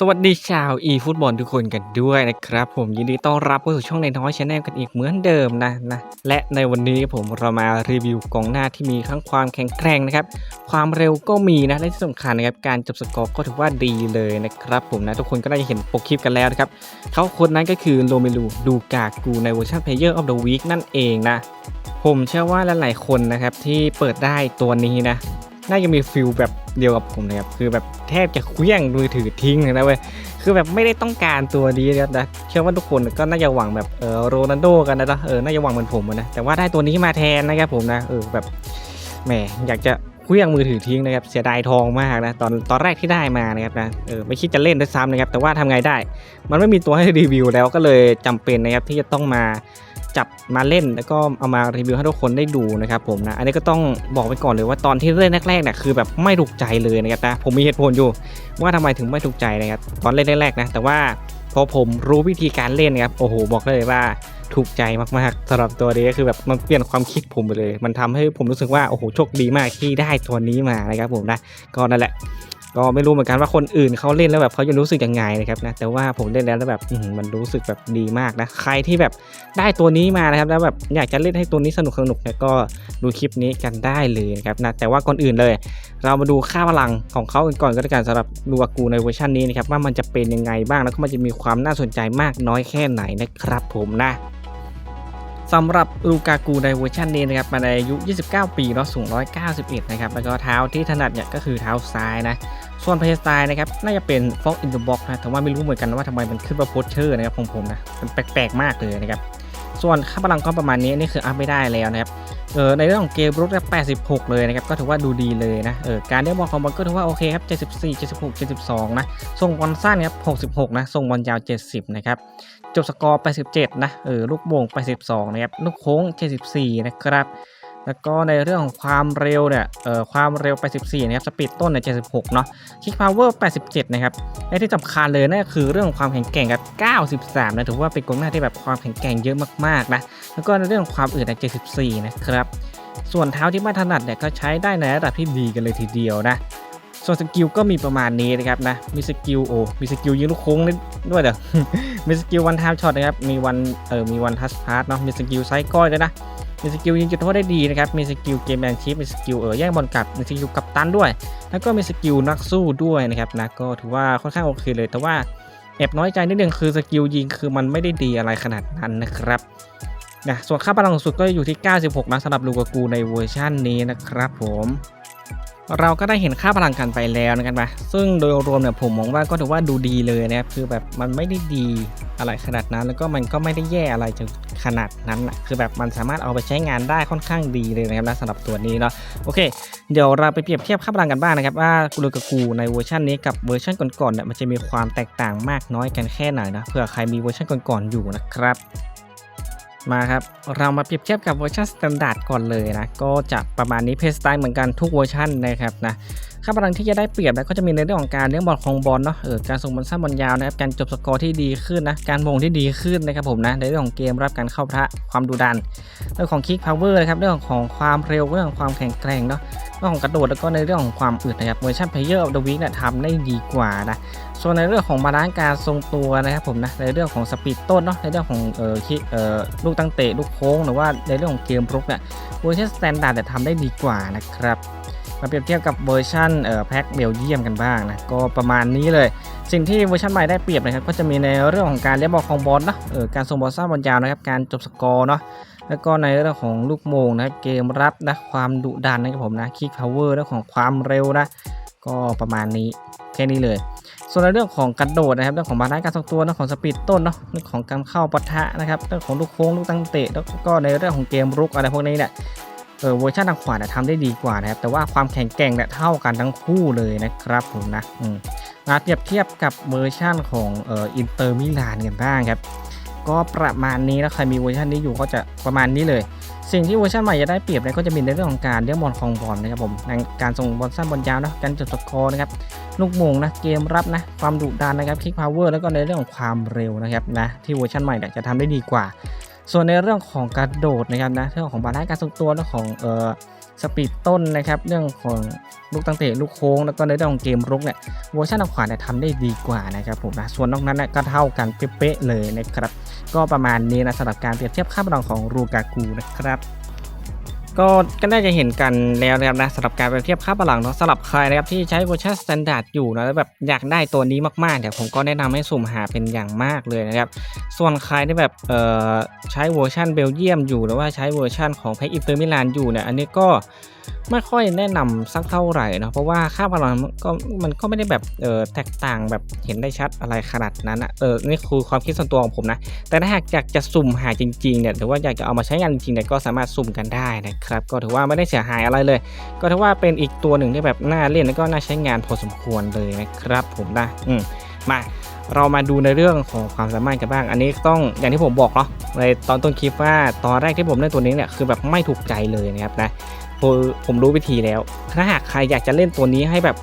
สวัสดีชาวอีฟุตบอลทุกคนกันด้วยนะครับ ผมยินดีต้อนรับเข้าสู่ช่องในน้อยชาแนลกันอีกเหมือนเดิมนะนะและในวันนี้ผมเรามารีวิวกองหน้าที่มีทั้งความแข็งแกร่งนะครับ ความเร็วก็มีนะและที่สำคัญนะครับการจบสกอร์ก็ถือว่าดีเลยนะครับ ผมนะทุกคนก็ได้เห็นโปรคลิปกันแล้วนะครับเขาคนนั้นก็คือโรเมลูดูกากูในเวอร์ชัน Player of the Week นั่นเองนะผมเชื่อว่าหลายๆคนนะครับที่เปิดได้ตัวนี้นะ น่าจะมีฟิลแบบเดียวกับผมนะครับคือแบบแทบจะเคลี้ยงมือถือทิ้งเลยนะเว้ยคือแบบไม่ได้ต้องการตัวนี้นะเชื่อว่าทุกคนก็น่าจะหวังแบบเออโรนัลโดกันนะเออน่าจะหวังเหมือนผมนะแต่ว่าได้ตัวนี้มาแทนนะครับผมนะเออแบบแหมอยากจะเคลี้ยงมือถือทิ้งนะครับเสียดายทองมากนะตอนตอนแรกที่ได้มานะครับนะเออไม่คิดจะเล่นด้วยซ้ำนะครับแต่ว่าทำไงได้ มันไม่มีตัวให้รีวิวแล้วก็เลยจำเป็นนะครับที่จะต้องมา จับมาเล่นแล้วก็เอามารีวิวให้ทุกคนได้ดูนะครับผมนะ อันนี้ก็ต้องบอกไปก่อนเลยว่าตอนที่เล่นแรกๆเนี่ยคือแบบไม่ถูกใจเลยนะครับนะผมมีเหตุผลอยู่ว่าทำไมถึงไม่ถูกใจนะครับตอนเล่นแรกๆนะแต่ว่าพอผมรู้วิธีการเล่นนะครับโอ้โหบอกได้เลยว่าถูกใจมากๆสำหรับตัวนี้ก็คือแบบมันเปลี่ยนความคิดผมไปเลย มันทำให้ผมรู้สึกว่าโอ้โหโชคดีมากที่ได้ตัวนี้มานะครับผมนะก็นั่นแหละ ก็ไม่รู้เหมือนกันว่าคนอื่นเขาเล่นแล้วแบบเขาจะรู้สึกยังไงนะครับนะแต่ว่าผมเล่นแล้วแล้วแบบมันรู้สึกแบบดีมากนะใครที่แบบได้ตัวนี้มานะครับแล้วแบบอยากจะเล่นให้ตัวนี้สนุกสนุกเนี่ยก็ดูคลิปนี้กันได้เลยนะครับนะแต่ว่าก่อนอื่นเลย เรามาดูค่าพลังของเขากันก่อนก็แล้วกันสำหรับลูอากูในเวอร์ชันนี้นะครับว่ามันจะเป็นยังไงบ้างแล้วก็มันจะมีความน่าสนใจมากน้อยแค่ไหนนะครับผมนะสำหรับลูกากูในเวอร์ชันนี้นะครับมาในอายุ 29 ปีเนาะสูง 191 นะครับ แล้วก็เท้าที่ถนัดเนี่ยก็คือเท้าซ้ายนะ ส่วนเพย์สไตล์นะครับน่าจะเป็น Fox in the Box นะแต่ว่าไม่รู้เหมือนกันว่าทำไมมันขึ้นมาโพสเชอร์นะครับของผมนะมันแปลกๆมากเลยนะครับส่วนค่าพลังก็ประมาณนี้นี่คืออัพไม่ได้แล้วนะครับเออในเรื่องของเกมรุกเนี่ย86เลยนะครับก็ถือว่าดูดีเลยนะเออการเลี้ยงบอลของบอลก็ถือว่าโอเคครับ74 76 72นะส่งบอลสั้นครับ66นะส่งบอลยาว70นะครับจบสกอร์87นะเออลูกโป่ง82นะครับลูกโค้ง74นะครับ แล้วก็ในเรื่องของความเร็วเนี่ยเอ่อความเร็ว84นะครับสปีดต้นเนี่ย76เนาะคิกพาวเวอร์87นะครับและที่สำคัญเลยนั่นก็คือเรื่องของความแข็งแกร่งกับ93นะถือว่าเป็นกองหน้าที่แบบความแข็งแกร่งเยอะมากๆนะแล้วก็ในเรื่องของความอื่นเนี่ย74นะครับส่วนเท้าที่ไม่ถนัดเนี่ยก็ใช้ได้ในระดับที่ดีกันเลยทีเดียวนะส่วนสกิลก็มีประมาณนี้นะครับนะ มีสกิลโอ้ มีสกิลยิงลูกโค้งด้วยเด้อมีสกิลวันทามช็อตนะครับ มีวันเออมีวันทัชพาร์ทเนาะ มีสกิลไซก้อยด้วยนะ มีสกิลยิงจุดโทษได้ดีนะครับ มีสกิลเกมแมนชิพมีสกิลเออแย่งบอลกลับ มีสกิลกับตันด้วย แล้วก็มีสกิลนักสู้ด้วยนะครับนะก็ถือว่าค่อนข้างโอเคเลย แต่ว่าแอบน้อยใจนิดนึงคือสกิลยิงคือมันไม่ได้ดีอะไรขนาดนั้นนะครับนะส่วนค่าพลังสุดก็อยู่ที่ 96นะสำหรับลูกากูในเวอร์ชันนี้นะครับผม เราก็ได้เห็นค่าพลังกันไปแล้วนะครับนะซึ่งโดยรวมเนี่ยผมมองว่าก็ถือว่าดูดีเลยนะครับคือแบบมันไม่ได้ดีอะไรขนาดนั้น แล้วก็มันก็ไม่ได้แย่อะไรจนขนาดนั้นนะคือแบบมันสามารถเอาไปใช้งานได้ค่อนข้างดีเลยนะครับนะสำหรับตัวนี้เนาะโอเค เดี๋ยวเราไปเปรียบเทียบค่าพลังกันบ้างนะครับว่ากูรูกากูในเวอร์ชันนี้กับเวอร์ชันก่อนๆเนี่ยมันจะมีความแตกต่างมากน้อยกันแค่ไหนนะเผื่อใครมีเวอร์ชันก่อนๆอยู่นะครับ มาครับ เรามาเปรียบเทียบกับเวอร์ชันสแตนดาร์ดก่อนเลยนะ ก็จะประมาณนี้เพสไตล์เหมือนกันทุกเวอร์ชันนะครับนะค่าพลังที่จะได้เปรียบนะก็จะมีในเรื่องของการเลี้ยงบอลของบอลเนาะเออการส่งบอลสั้นบอลยาวนะครับการจบสกอร์ที่ดีขึ้นนะการมงที่ดีขึ้นนะครับผมนะในเรื่องของเกมรับการเข้าพระความดุดัน เรื่องของคิกพาวเวอร์นะครับเรื่องของความเร็วเรื่องของความแข็งแกร่งเนาะเรื่องของกระโดดแล้วก็ในเรื่องของความอึดนะครับเวอร์ชันเพลเยอร์ออฟเดอะวีคเนี่ยทำได้ดีกว่านะ ส่วนในเรื่องของบาลานซ์การทรงตัวนะครับผมนะในเรื่องของสปีดต้นเนาะในเรื่องของเอ่อคิเอ่อลูกตั้งเตะลูกโค้งหรือว่าในเรื่องของเกมรุกเนี่ยเวอร์ชันสแตนดาร์ดแต่ทำได้ดีกว่านะครับมาเปรียบเทียบกับเวอร์ชันเอ่อแพ็คเบลเยียมกันบ้างนะก็ประมาณนี้เลย สิ่งที่เวอร์ชันใหม่ได้เปรียบนะครับก็จะมีในเรื่องของการเลี้ยงบอลของบอลเนาะเออการส่งบอลสั้นบอลยาวนะครับการจบสกอร์เนาะแล้วก็ในเรื่องของลูกโมงนะเกมรับนะความดุดันนะครับผมนะคิกพาวเวอร์เรื่องของความเร็วนะก็ประมาณนี้แค่นี้เลย ส่วนในเรื่องของกระโดดนะครับเรื่องของบาลานซ์การทรงตัวเรื่องของสปีดต้นเนาะเรื่องของการเข้าปะทะนะครับเรื่องของลูกโค้งลูกตั้งเตะแล้วก็ในเรื่องของเกมรุกอะไรพวกนี้เนี่ยเออเวอร์ชันทางขวาเนี่ยทำได้ดีกว่านะครับแต่ว่าความแข็งแกร่งเนี่ยเท่ากันทั้งคู่เลยนะครับผมนะอืมมาเปรียบเทียบกับเวอร์ชันของเอ่ออินเตอร์มิลานกันบ้างครับ ก็ประมาณนี้แล้วใครมีเวอร์ชันนี้อยู่ก็จะประมาณนี้เลย สิ่งที่เวอร์ชันใหม่จะได้เปรียบเนี่ยก็จะมีในเรื่องของการเลี้ยงบอลครองบอลนะครับผมในการส่งบอลสั้นบอลยาวนะการจบสกอร์นะครับลูกมงนะเกมรับนะความดุดันนะครับคิกพาวเวอร์แล้วก็ในเรื่องของความเร็วนะครับนะที่เวอร์ชันใหม่เนี่ยจะทำได้ดีกว่า ส่วนในเรื่องของกระโดดนะครับนะเรื่องของบาลานซ์การทรงตัวเรื่องของเอ่อ สปีดต้นนะครับ เรื่องของลูกตั้งเตะลูกโค้งแล้วก็ในเรื่องของเกมรุกเนี่ยเวอร์ชันทางขวาเนี่ยทำได้ดีกว่านะครับผมนะส่วนนอกนั้นเนี่ยก็เท่ากันเป๊ะเลยนะครับ ก็ประมาณนี้นะสำหรับการเปรียบเทียบค่าพลังของรูกากูนะครับ ก็ก็น่าจะเห็นกันแล้วนะครับนะสำหรับการเปรียบเทียบค่าพลังเนาะสำหรับใครนะครับที่ใช้เวอร์ชันสแตนดาร์ดอยู่นะแล้วแบบอยากได้ตัวนี้มากๆเดี๋ยวผมก็แนะนำให้สุ่มหาเป็นอย่างมากเลยนะครับ ส่วนใครที่แบบเอ่อใช้เวอร์ชันเบลเยียมอยู่หรือว่าใช้เวอร์ชันของแพ็กอินเตอร์มิลานอยู่เนี่ยอันนี้ก็ ไม่ค่อยแนะนำสักเท่าไหร่นะเพราะว่าค่าพลังมันก็มันก็ไม่ได้แบบเออแตกต่างแบบเห็นได้ชัดอะไรขนาดนั้นอะเออนี่คือความคิดส่วนตัวของผมนะ แต่ถ้าหากอยากจะสุ่มหาจริงๆเนี่ยหรือว่าอยากจะเอามาใช้งานจริงเนี่ยก็สามารถสุ่มกันได้นะครับก็ถือว่าไม่ได้เสียหายอะไรเลย ก็ถือว่าเป็นอีกตัวหนึ่งที่แบบน่าเล่นแล้วก็น่าใช้งานพอสมควรเลยนะครับ ผมนะอืมมาเรามาดูในเรื่องของความสามารถกันบ้าง อันนี้ต้องอย่างที่ผมบอกเนาะในตอนต้นคลิปว่าตอนแรกที่ผมเล่นตัวนี้เนี่ยคือแบบไม่ถูกใจเลยนะครับนะ ผมผมรู้วิธีแล้ว ถ้าหากใครอยากจะเล่นตัวนี้ให้แบบ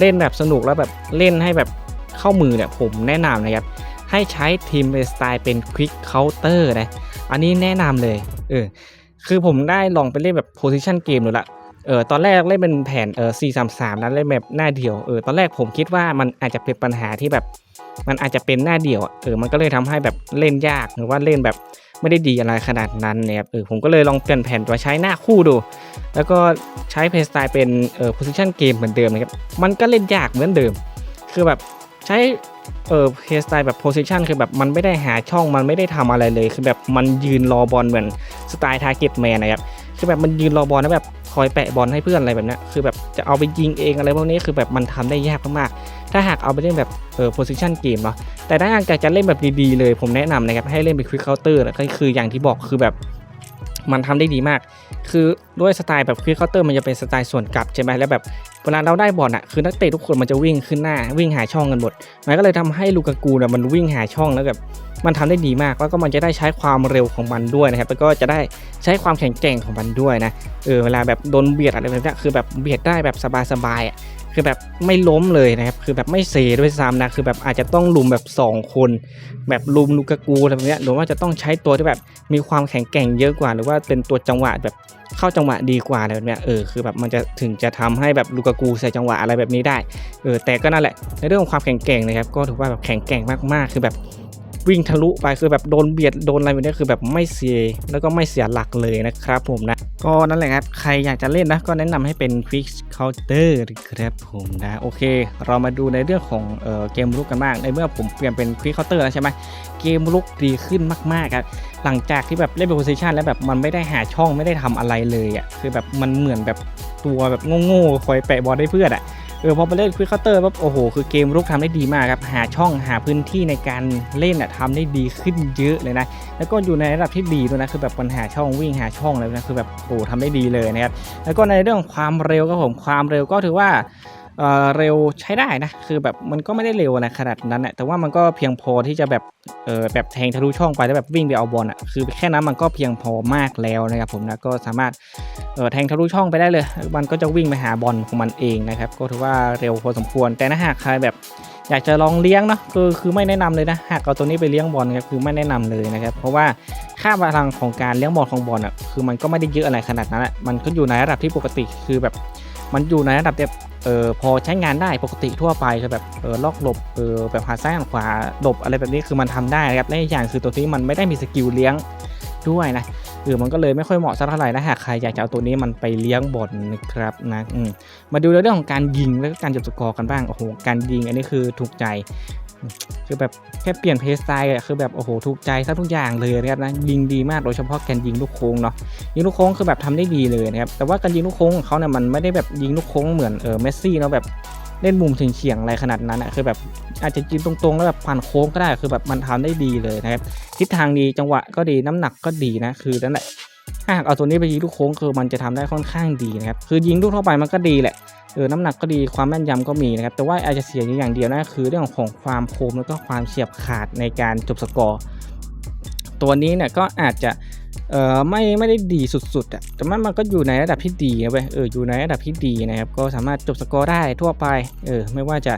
เล่นแบบสนุกแล้วแบบเล่นให้แบบเข้ามือเนี่ยผมแนะนำนะครับ ให้ใช้ทีมเป็นสไตล์เป็นควิกเคาน์เตอร์นะ อันนี้แนะนำเลยเออคือผมได้ลองไปเล่นแบบโพซิชันเกมดูละเออตอนแรกเล่นเป็นแผนเออ4 3 3นะเล่นแบบหน้าเดียวเออตอนแรกผมคิดว่ามันอาจจะเป็นปัญหาที่แบบ มันอาจจะเป็นหน้าเดียวเออมันก็เลยทำให้แบบเล่นยากหรือว่าเล่นแบบ ไม่ได้ดีอะไรขนาดนั้นเนี่ยครับเออผมก็เลยลองเปลี่ยนแผนมาใช้หน้าคู่ดู แล้วก็ใช้เพย์สไตล์เป็นเออโพซิชันเกมเหมือนเดิมนะครับมันก็เล่นยากเหมือนเดิม คือแบบใช้เออเพย์สไตล์แบบโพซิชันคือแบบมันไม่ได้หาช่องมันไม่ได้ทำอะไรเลย คือแบบมันยืนรอบอลเหมือนสไตล์ทาร์เก็ตแมนนะครับคือแบบมันยืนรอบอลแล้วแบบคอยแปะบอลให้เพื่อนอะไรแบบนี้คือแบบจะเอาไปยิงเองอะไรพวกนี้คือแบบมันทำได้ยากมากๆ ถ้าหากเอาไปเล่นแบบเออโพซิชันเกมเนาะแต่ถ้าหากอยากจะเล่นแบบดีๆเลยผมแนะนำนะครับให้เล่นเป็นควิกเคาน์เตอร์ก็คืออย่างที่บอกคือแบบมันทำได้ดีมาก คือด้วยสไตล์แบบควิกเคาน์เตอร์มันจะเป็นสไตล์ส่วนกลับใช่ไหมแล้วแบบเวลาเราได้บอลอะ คือนักเตะทุกคนมันจะวิ่งขึ้นหน้าวิ่งหาช่องกันหมด มันก็เลยทำให้ลูกากูเนี่ยมันวิ่งหาช่องแล้วแบบมันทำได้ดีมาก แล้วก็มันจะได้ใช้ความเร็วของมันด้วยนะครับ แล้วก็จะได้ใช้ความแข็งแกร่งของมันด้วยนะ เออเวลาแบบโดนเบียดอะไรแบบนี้คือแบบเบียดได้แบบสบายๆอะ คือแบบไม่ล้มเลยนะครับ คือแบบไม่เซด้วยซ้ำนะ คือแบบอาจจะต้องลุมแบบ 2 คน แบบลุมลูกากูอะไรแบบเนี้ยหรือว่าจะต้องใช้ตัวที่แบบมีความแข็งแกร่งเยอะกว่า หรือว่าเป็นตัวจังหวะแบบเข้าจังหวะดีกว่าอะไรแบบเนี้ยเออคือแบบมันจะถึงจะทำให้แบบลูกากูใส่จังหวะอะไรแบบนี้ได้เออแต่ก็นั่นแหละในเรื่องของความแข็งแกร่งนะครับก็ถือว่าแบบแข็งแกร่งมากๆ คือแบบ วิ่งทะลุไปคือแบบโดนเบียดโดนอะไรแบบนี้คือแบบไม่เสียแล้วก็ไม่เสียหลักเลยนะครับผมนะ ก็นั่นแหละครับ ใครอยากจะเล่นนะ ก็แนะนำให้เป็น Quick Counter ครับผมนะ โอเค เรามาดูในเรื่องของเออเกมลุกกันบ้าง ในเมื่อผมเปลี่ยนเป็น Quick Counter แล้วใช่ไหมเกมลุกดีขึ้นมากๆครับหลังจากที่แบบเล่นเป็นโพซิชันแล้วแบบมันไม่ได้หาช่องไม่ได้ทำอะไรเลยอะคือแบบมันเหมือนแบบตัวแบบโง่ๆคอยแปะบอลให้เพื่อนอะ เออพอไปเล่นควิกคัตเตอร์ปั๊บโอ้โหคือเกมรุกทำได้ดีมากครับหาช่องหาพื้นที่ในการเล่นอะทำได้ดีขึ้นเยอะเลยนะแล้วก็อยู่ในระดับที่ดีด้วยนะคือแบบปัญหาช่องวิ่งหาช่องอะไรนะคือแบบโอ้ทำได้ดีเลยนะครับแล้วก็ในเรื่องของความเร็วก็ผมความเร็วก็ถือว่า เออเร็วใช้ได้นะ คือแบบมันก็ไม่ได้เร็วอะไรขนาดนั้นนะแต่ว่ามันก็เพียงพอที่จะแบบเออแบบแทงทะลุช่องไปแล้วแบบวิ่งไปเอาบอลอะคือแค่นั้นมันก็เพียงพอมากแล้วนะครับผมนะก็สามารถเออแทงทะลุช่องไปได้เลย มันก็จะวิ่งไปหาบอลของมันเองนะครับก็ถือว่าเร็วพอสมควร แต่ถ้าหากใครแบบอยากจะลองเลี้ยงเนาะคือคือไม่แนะนำเลยนะหากเอาตัวนี้ไปเลี้ยงบอลครับคือไม่แนะนำเลยนะครับเพราะว่าค่าพลังของการเลี้ยงบอลของบอลอะคือมันก็ไม่ได้เยอะอะไรขนาดนั้นอะมันก็อยู่ในระดับที่ปกติคือแบบมันอยู่ในระดับแบบ เออพอใช้งานได้ปกติทั่วไปคือแบบเออล็อกหลบเออแบบหาซ้ายหันขวาหลบอะไรแบบนี้คือมันทำได้นะครับและอีกอย่างคือตัวนี้มันไม่ได้มีสกิลเลี้ยงด้วยนะเออมันก็เลยไม่ค่อยเหมาะสักเท่าไหร่นะหากใครอยากจะเอาตัวนี้มันไปเลี้ยงบอลนะครับนะอืมมาดูเรื่องของการยิงและการจบสกอร์กันบ้างโอ้โหการยิงอันนี้คือถูกใจ คือแบบแค่เปลี่ยนเพย์สไตล์อะคือแบบโอ้โหถูกใจซะทุกอย่างเลยนะครับนะยิงดีมากโดยเฉพาะการยิงลูกโค้งเนาะยิงลูกโค้งคือแบบทำได้ดีเลยนะครับแต่ว่าการยิงลูกโค้งของเขาเนี่ยมันไม่ได้แบบยิงลูกโค้งเหมือนเออเมสซี่เนาะแบบเล่นมุมเฉียงๆอะไรขนาดนั้นอะคือแบบอาจจะยิงตรงๆ แล้วแบบผ่านโค้งก็ได้คือแบบมันทำได้ดีเลยนะครับทิศทางดีจังหวะก็ดีน้ำหนักก็ดีนะคือนั่นแหละถ้าหากเอาตัวนี้ไปยิงลูกโค้งคือมันจะทำได้ค่อนข้างดีนะครับคือยิงลูกทั่วไปมันก็ดีแหละ เออน้ำหนักก็ดีความแม่นยำก็มีนะครับ แต่ว่าอาจจะเสียอยู่อย่างเดียวนะคือเรื่องของความคมแล้วก็ความเฉียบขาดในการจบสกอร์ตัวนี้เนี่ยก็อาจจะเออไม่ไม่ได้ดีสุดๆอะแต่มันมันก็อยู่ในระดับที่ดีนะเว้ยเอออยู่ในระดับที่ดีนะครับ ก็สามารถจบสกอร์ได้ทั่วไปเออไม่ว่าจะ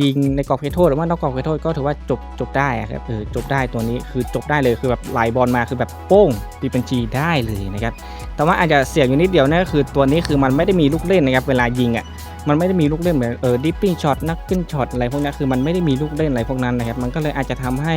ยิงในกรอบเขตโทษหรือว่านอกกรอบเขตโทษก็ถือว่าจบจบได้ครับเออจบได้ตัวนี้คือจบได้เลยคือแบบไหลบอลมาคือแบบโป้งตีเป็นจีได้เลยนะครับแต่ว่าอาจจะเสี่ยงอยู่นิดเดียวนั่นก็คือตัวนี้คือมันไม่ได้มีลูกเล่นนะครับเวลายิงอะมันไม่ได้มีลูกเล่นเหมือนเออดิปปิ้งช็อตนักขึ้นช็อตอะไรพวกนี้คือมันไม่ได้มีลูกเล่นอะไรพวกนั้นนะครับมันก็เลยอาจจะทำให้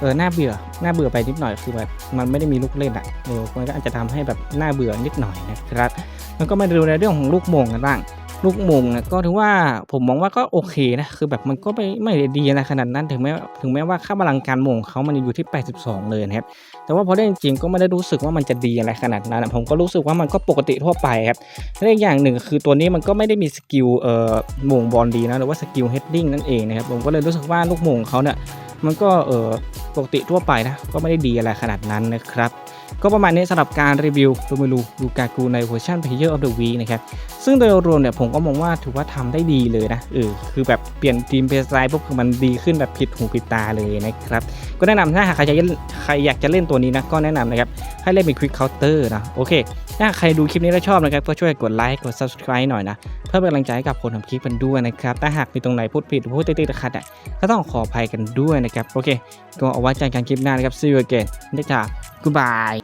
เออหน้าเบื่อหน้าเบื่อไปนิดหน่อยคือแบบมันไม่ได้มีลูกเล่นอะเออมันก็อาจจะทำให้แบบหน้าเบื่อนิดหน่อยนะครับมันก็มาดูในเรื่องของลูกโมงกันบ้าง ลูกมงก็ถือว่าผมมองว่าก็โอเคนะคือแบบมันก็ไม่ไม่ดีนะขนาดนั้นถึงแม้ถึงแม้ว่าค่าพลังการมงเขามันอยู่ที่ 82 เลยนะครับแต่ว่าพอได้จริงๆก็ไม่ได้รู้สึกว่ามันจะดีอะไรขนาดนั้นผมก็รู้สึกว่ามันก็ปกติทั่วไปครับและอีกอย่างหนึ่งคือตัวนี้มันก็ไม่ได้มีสกิลเอ่อมงบอลดีนะหรือว่าสกิลเฮดดิ้งนั่นเองนะครับผมก็เลยรู้สึกว่าลูกมงเขาเนี่ยมันก็เอ่อปกติทั่วไปนะก็ไม่ได้ดีอะไรขนาดนั้นนะครับ ก็ประมาณนี้สำหรับการรีวิวลูมิลูลูกากูในเวอร์ชัน Player of the Week นะครับ ซึ่งโดยรวมเนี่ยผมก็มองว่าถือว่าทำได้ดีเลยนะเออคือแบบเปลี่ยนทีมเพลย์สไตล์ปุ๊บคือมันดีขึ้นแบบผิดหูผิดตาเลยนะครับก็แนะนำถ้าหากใครอยากจะใครอยากจะเล่นตัวนี้นะก็แนะนำนะครับให้เล่นเป็นควิกเคาน์เตอร์นะโอเคถ้าใครดูคลิปนี้แล้วชอบนะครับก็ช่วยกดไลค์กด Subscribe หน่อยนะเพื่อเป็นกำลังใจให้กับคนทำคลิปกันด้วยนะครับถ้าหากมีตรงไหนพูดผิดหรือพูดติดๆขัดอะก็ต้องขออภัยกันด้วยนะครับโอเค ก็เอาไว้เจอกันคลิปหน้านะครับ see you again นะจ้า goodbye